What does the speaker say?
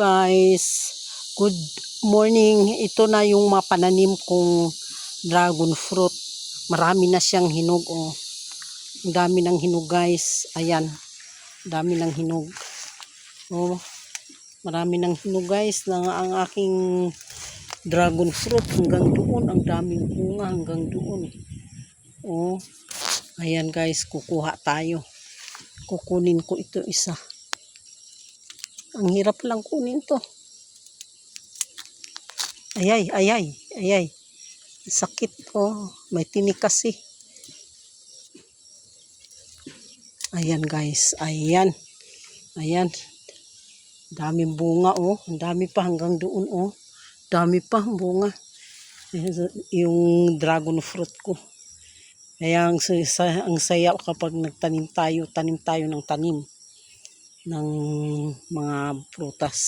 guys, good morning. Ito na yung mga pananim kong dragon fruit. Marami na siyang hinog. Oh. Ang dami ng hinog guys. Ayan. Dami ng hinog. Oh. Marami ng hinog guys na ang aking dragon fruit hanggang doon. Ang daming bunga hanggang doon. Oh. Ayan guys, kukuha tayo. Kukunin ko ito isa. Ang hirap lang kunin to. Ayay, ayay, ayay. Sakit oh. May tinik kasi. Ayan guys, ayan. Ayan. Daming bunga oh. Ang dami pa hanggang doon oh. Dami pa bunga. Yung dragon fruit ko. Kaya ang, ang saya kapag nagtanim tayo, tanim tayo ng tanim ng mga prutas.